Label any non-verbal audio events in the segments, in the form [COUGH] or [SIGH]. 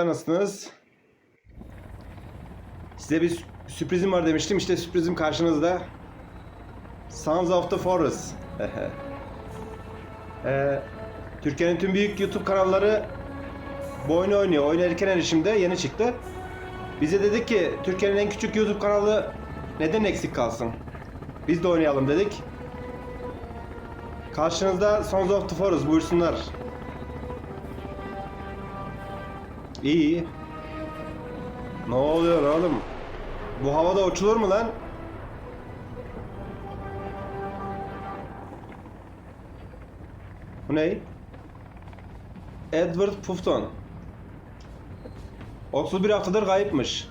arkadaşlar nasılsınız? Size bir sü- sürprizim var demiştim. İşte sürprizim karşınızda. Sons of the Forest. [LAUGHS] Ee, Türkiye'nin tüm büyük YouTube kanalları bu oyunu oynuyor. Oyun erken erişimde yeni çıktı. Bize dedik ki Türkiye'nin en küçük YouTube kanalı neden eksik kalsın? Biz de oynayalım dedik. Karşınızda Sons of the Forest buyursunlar. İyi. Ne oluyor oğlum? Bu havada uçulur mu lan? Bu ne? Edward Pufton. 31 haftadır kayıpmış.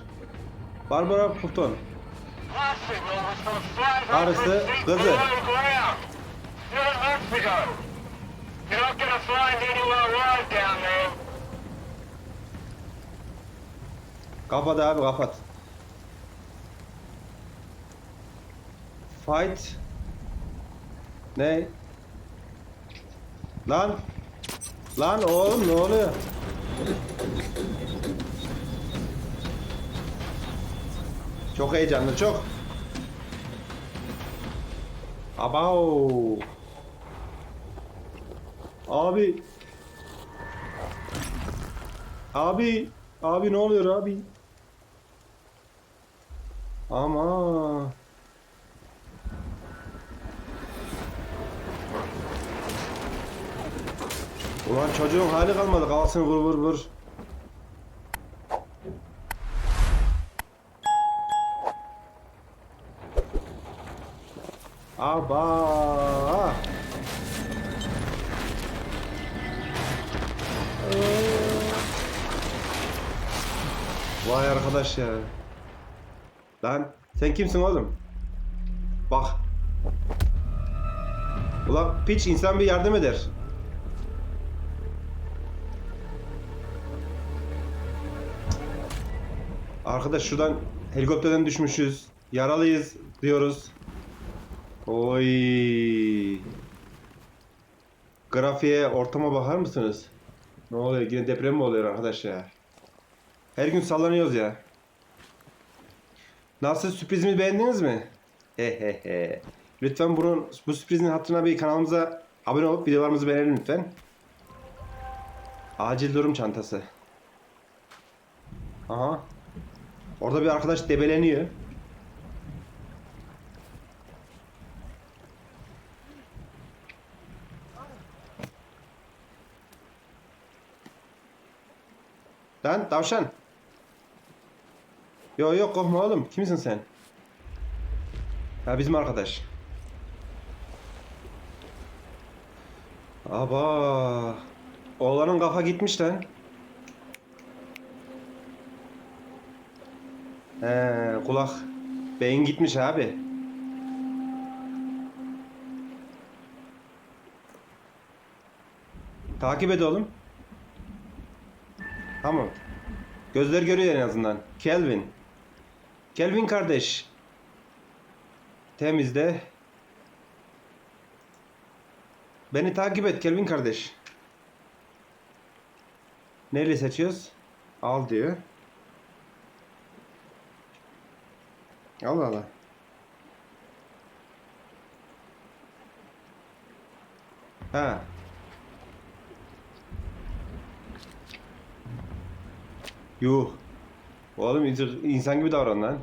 Barbara Pufton. Karısı, kızı. Kapat abi kapat. Fight. Ne? Lan. Lan oğlum ne oluyor? Çok heyecanlı çok. Abao. Abi. Abi. Abi ne oluyor abi? Ama. Ulan çocuğun hali kalmadı. Kalsın vur vur vur. Aba. Vay arkadaş ya. Lan sen kimsin oğlum? Bak. Ulan piç insan bir yardım eder. Arkadaş şuradan helikopterden düşmüşüz. Yaralıyız diyoruz. Oy. Grafiğe, ortama bakar mısınız? Ne oluyor? Yine deprem mi oluyor arkadaş ya? Her gün sallanıyoruz ya. Nasıl sürprizimi beğendiniz mi? Lütfen bunun bu sürprizin hatırına bir kanalımıza abone olup videolarımızı beğenin lütfen. Acil durum çantası. Aha. Orada bir arkadaş debeleniyor. Lan tavşan. Yo yok korkma oğlum. Kimsin sen? Ha bizim arkadaş. Aba. Oğlanın kafa gitmiş lan. He kulak. Beyin gitmiş abi. Takip et oğlum. Tamam. Gözler görüyor en azından. Kelvin. Kelvin kardeş. Temizle. Beni takip et Kelvin kardeş. Neyle seçiyoruz? Al diyor. Allah Allah. Ha. Yuh. Oğlum insan- gibi davran lan.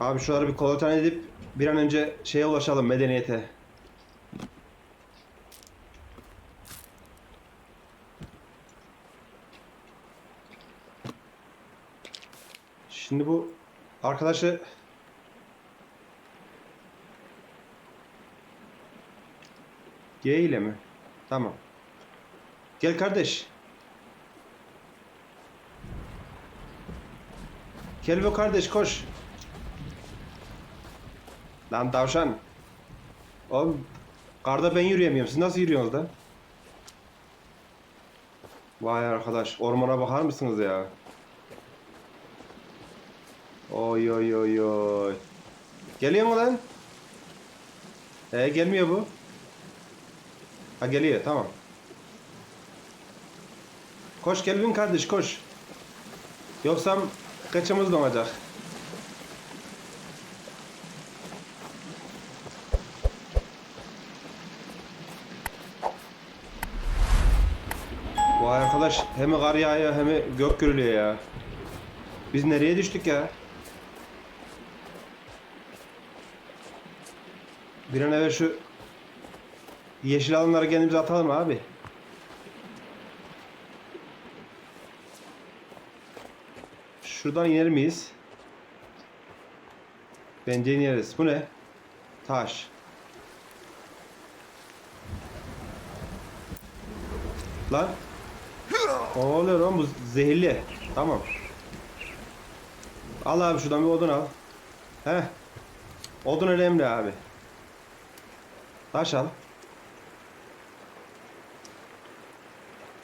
Abi şuraları bir kontrol edip bir an önce şeye ulaşalım medeniyete. Şimdi bu arkadaşı G ile mi? Tamam. Gel kardeş. Kelbo kardeş koş. Lan tavşan. Oğlum karda ben yürüyemiyorum. Siz nasıl yürüyorsunuz lan? Vay arkadaş ormana bakar mısınız ya? Oy oy oy oy. Geliyor mu lan? Ee gelmiyor bu. Ha geliyor tamam. Koş Kelvin kardeş koş. Yoksa kaçımız donacak. Vay arkadaş hem kar yağıyor hem gök gürülüyor ya. Biz nereye düştük ya? Bir an evvel şu yeşil alanları kendimize atalım abi. Şuradan iner miyiz? Bence ineriz. Bu ne? Taş. Lan. Ne oluyor lan bu zehirli. Tamam. Al abi şuradan bir odun al. Heh. Odun önemli abi. Taş al.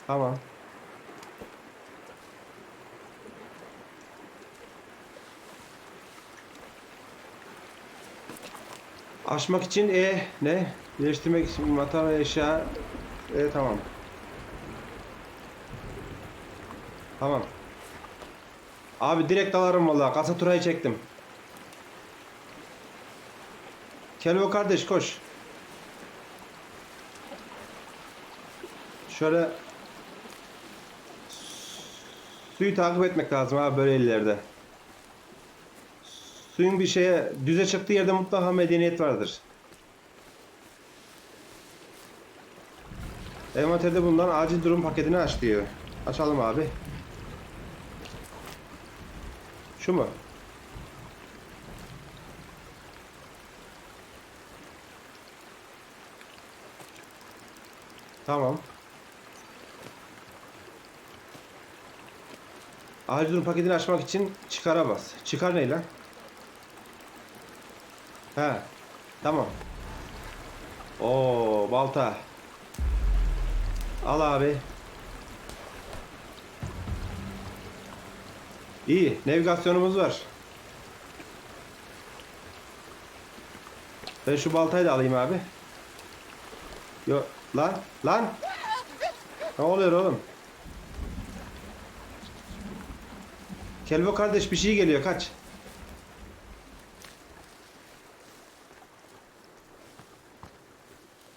Tamam. Açmak için E ne? Birleştirmek için matara eşya E tamam. Tamam. Abi direkt alarım vallahi. Kasa turayı çektim. Kelvo kardeş koş. Şöyle suyu takip etmek lazım abi böyle illerde. Suyun bir şeye düze çıktığı yerde mutlaka medeniyet vardır. Envanterde bulunan acil durum paketini aç diyor. Açalım abi. Şu mu? Tamam. Acil durum paketini açmak için çıkara bas. Çıkar ne lan? He. Tamam. Oo balta. Al abi. İyi. Navigasyonumuz var. Ben şu baltayı da alayım abi. Yo lan lan. Ne oluyor oğlum? Kelbo kardeş bir şey geliyor kaç.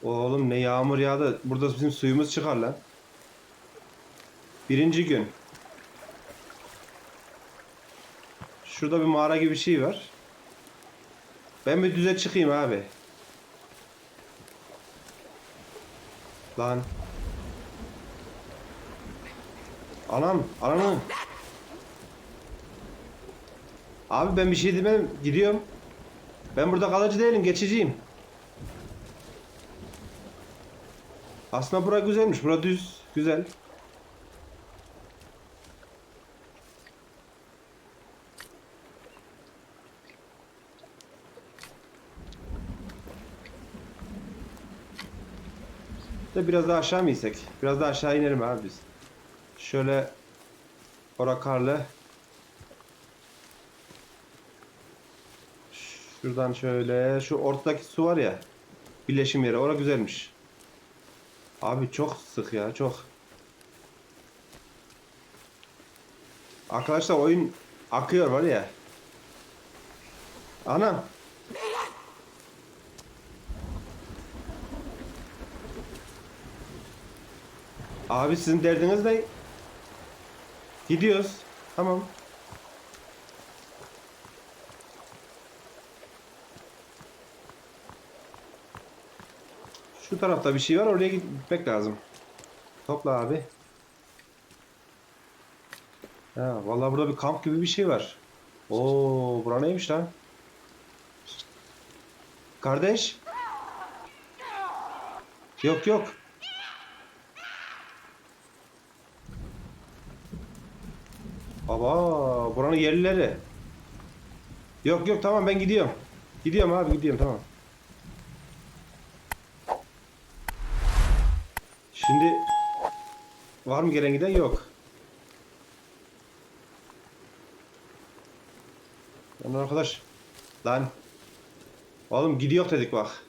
Oğlum ne yağmur yağdı. Burada bizim suyumuz çıkar lan. Birinci gün. Şurada bir mağara gibi bir şey var. Ben bir düze çıkayım abi. Lan. Anam, anam. Abi ben bir şey demem, gidiyorum. Ben burada kalıcı değilim, geçiciyim. Aslında bura güzelmiş, bura düz, güzel. De biraz daha aşağı mı insek? Biraz daha aşağı inelim abi biz. Şöyle ora karlı. Şuradan şöyle şu ortadaki su var ya. Birleşim yeri. Ora güzelmiş. Abi çok sık ya çok. Arkadaşlar oyun akıyor var ya. Anam. Abi sizin derdiniz ne? Gidiyoruz. Tamam. Tarafta bir şey var. Oraya gitmek lazım. Topla abi. Ha, vallahi burada bir kamp gibi bir şey var. Oo, bura neymiş lan? Kardeş? Yok yok. Baba, buranın yerlileri. Yok yok tamam ben gidiyorum. Gidiyorum abi gidiyorum tamam. Şimdi var mı gelen giden yok. Lan arkadaş. Lan. Oğlum gidiyor dedik bak.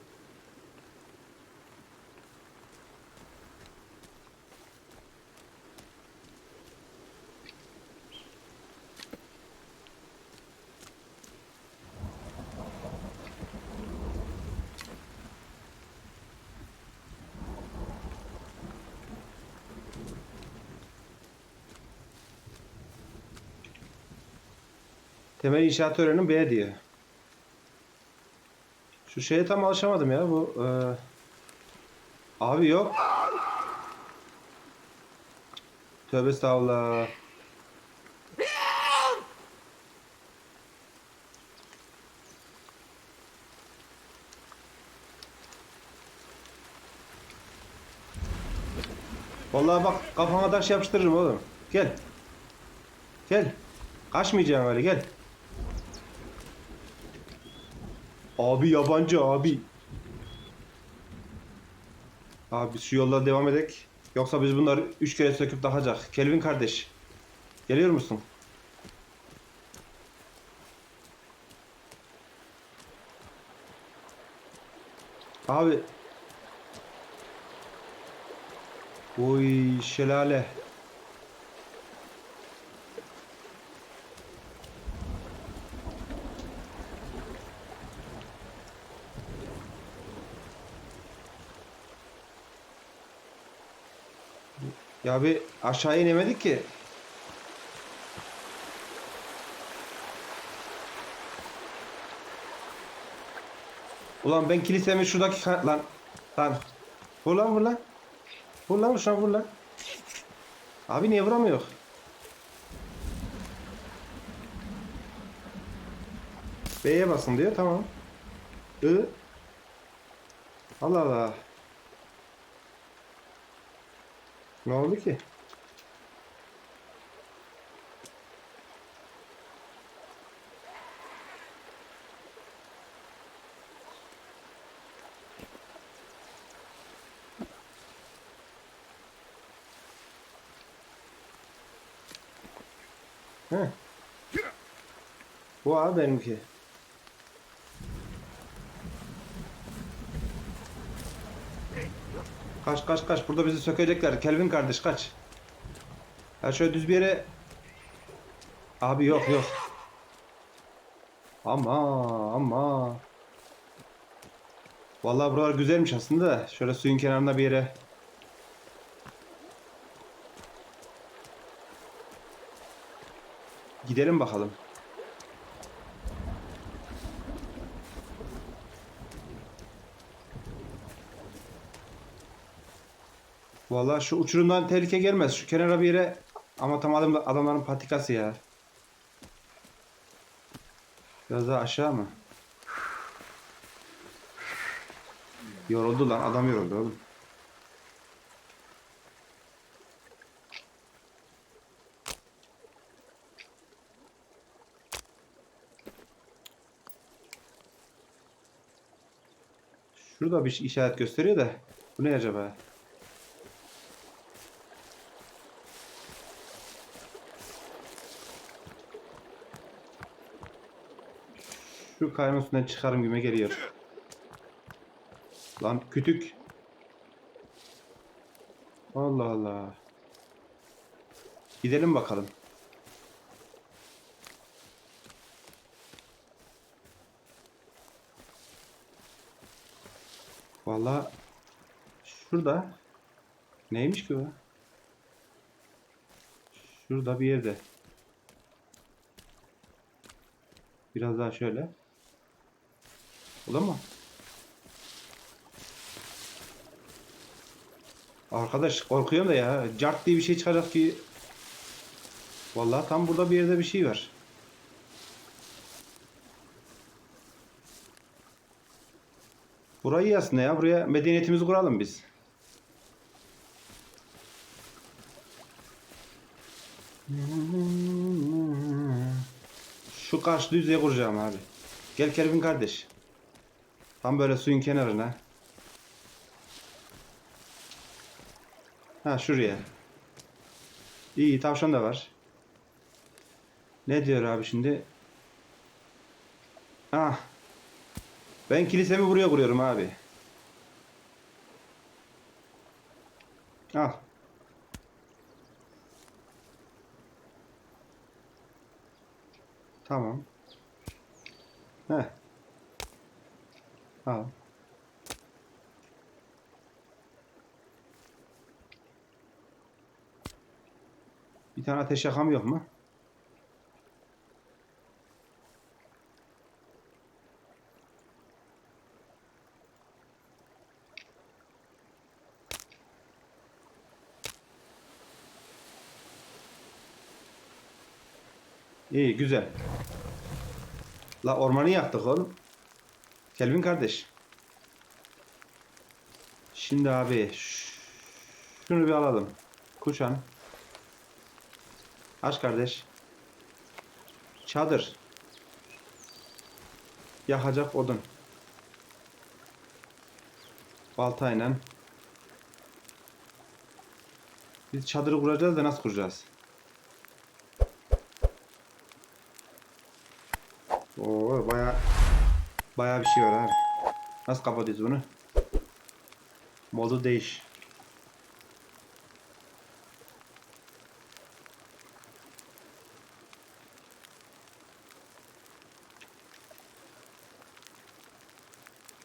Temel inşaat öğrenim B diyor. Şu şeye tam alışamadım ya bu. e, Abi yok. Tövbe estağfurullah. Vallahi bak kafana taş yapıştırırım oğlum. Gel. Gel. Kaçmayacaksın öyle gel. Abi yabancı abi. Abi şu yoldan devam edek. Yoksa biz bunları üç kere söküp takacak. Kelvin kardeş. Geliyor musun? Abi. Oy şelale. Ya bir aşağı inemedik ki. Ulan ben kilisemi şuradaki lan lan. Vur lan vur lan. Vur lan şuna vur lan. Abi niye vuramıyor? B'ye basın diyor tamam. I. Allah Allah ne oldu ki Heh. Bu abi benimki. Kaç kaç kaç burada bizi sökecekler. Kelvin kardeş kaç. Ya şöyle düz bir yere Abi yok yok. Ama ama. Vallahi buralar güzelmiş aslında. da. Şöyle suyun kenarında bir yere. Gidelim bakalım. Vallahi şu uçurumdan tehlike gelmez. Şu kenara bir yere ama tam adam, adamların patikası ya. Biraz daha aşağı mı? Yoruldu lan adam yoruldu oğlum. Şurada bir işaret gösteriyor da bu ne acaba? Şu kayanın üstünden çıkarım gibi geliyor. Lan kütük. Allah Allah. Gidelim bakalım. Vallahi şurada neymiş ki o? Şurada bir yerde. Biraz daha şöyle. Olur mu? Arkadaş korkuyorum da ya. Cart diye bir şey çıkacak ki. Vallahi tam burada bir yerde bir şey var. Burayı iyi aslında ya. Buraya medeniyetimizi kuralım biz. Şu karşı düzeye kuracağım abi. Gel Kelvin kardeş. Tam böyle suyun kenarına. Ha şuraya. İyi tavşan da var. Ne diyor abi şimdi? Ah. Ben kilisemi buraya kuruyorum abi. Al. Tamam. Heh. Tamam. Bir tane ateş yakam yok mu? İyi güzel. La ormanı yaktık oğlum. Kelvin kardeş. Şimdi abi şunu bir alalım. Kuşan. Aç kardeş. Çadır. Yakacak odun. Baltayla. Biz çadırı kuracağız da nasıl kuracağız? Oo baya baya bir şey var abi. Nasıl kapatıyoruz bunu? Modu değiş.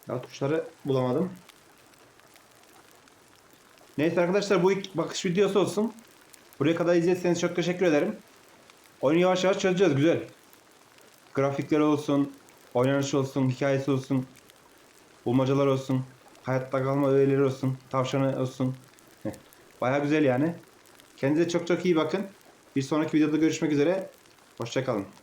Ya tuşları bulamadım. Neyse arkadaşlar bu ilk bakış videosu olsun. Buraya kadar izlediyseniz çok teşekkür ederim. Oyunu yavaş yavaş çözeceğiz güzel. Grafikleri olsun, oynanış olsun, hikayesi olsun, bulmacalar olsun, hayatta kalma öğeleri olsun, tavşanı olsun. Baya güzel yani. Kendinize çok çok iyi bakın. Bir sonraki videoda görüşmek üzere. Hoşçakalın.